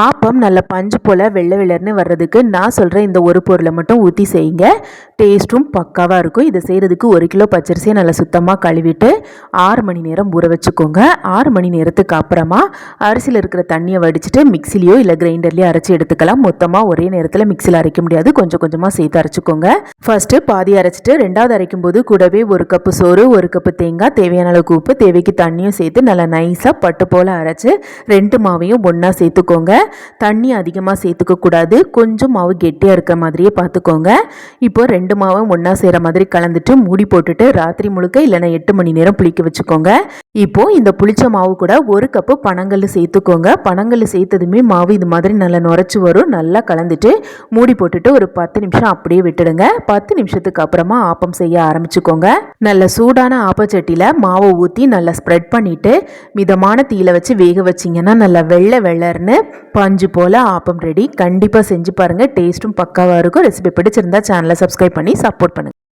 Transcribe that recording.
ஆப்பம் நல்ல பஞ்சு போல் வெள்ளை வெள்ளர்னு வர்றதுக்கு நான் சொல்கிற இந்த ஒரு பொருளை மட்டும் ஊற்றி செய்யுங்க. டேஸ்ட்டும் பக்காவாக இருக்கும். இதை செய்கிறதுக்கு ஒரு கிலோ பச்சரிசியை நல்லா சுத்தமாக கழுவிட்டு ஆறு மணி நேரம் ஊற வச்சுக்கோங்க. ஆறு மணி நேரத்துக்கு அப்புறமா அரிசியில் இருக்கிற தண்ணியை வடிச்சிட்டு மிக்சிலையோ இல்லை கிரைண்டர்லேயோ அரைச்சி எடுத்துக்கலாம். மொத்தமாக ஒரே நேரத்தில் மிக்சியில் அரைக்க முடியாது. கொஞ்சம் கொஞ்சமாக சேர்த்து அரைச்சிக்கோங்க. ஃபஸ்ட்டு பாதி அரைச்சிட்டு ரெண்டாவது அரைக்கும் போது கூடவே ஒரு கப்பு சோறு ஒரு கப்பு தேங்காய் தேவையான அளவுக்கு உப்பு தேவைக்கு தண்ணியும் சேர்த்து நல்லா நைஸாக பட்டு போல் அரைச்சி ரெண்டு மாவையும் ஒன்றா சேர்த்துக்கோங்க. தண்ணி அதிகமாக சேர்த்துக்க கூடாது. கொஞ்சம் மாவு கெட்டியாக இருக்கிற மாதிரியே பார்த்துக்கோங்க. இப்போ ரெண்டு மாவும் ஒன்றா செய்கிற மாதிரி கலந்துட்டு மூடி போட்டுட்டு ராத்திரி முழுக்க இல்லைன்னா எட்டு மணி நேரம் புளிக்க வச்சுக்கோங்க. இப்போ இந்த புளிச்ச மாவு கூட ஒரு கப்பு பனங்கல் சேர்த்துக்கோங்க. பனங்கல் சேர்த்ததுமே மாவு இது மாதிரி நல்லா நுரைச்சி வரும். நல்லா கலந்துட்டு மூடி போட்டுட்டு ஒரு பத்து நிமிஷம் அப்படியே விட்டுடுங்க. பத்து நிமிஷத்துக்கு அப்புறமா ஆப்பம் செய்ய ஆரம்பிச்சுக்கோங்க. நல்ல சூடான ஆப்பச்சட்டியில் மாவை ஊற்றி நல்லா ஸ்ப்ரெட் பண்ணிவிட்டு மிதமான தீயில வச்சு வேக வச்சிங்கன்னா நல்லா வெள்ளை வெள்ளர்னு பஞ்சு போல் ஆப்பம் ரெடி கண்டிப்பாக செஞ்சு பாருங்கள் டேஸ்ட்டும் பக்காவாக இருக்கும். ரெசிபி பிடிச்சிருந்தா சேனலை சப்ஸ்கிரைப் பண்ணி சப்போர்ட் பண்ணுங்கள்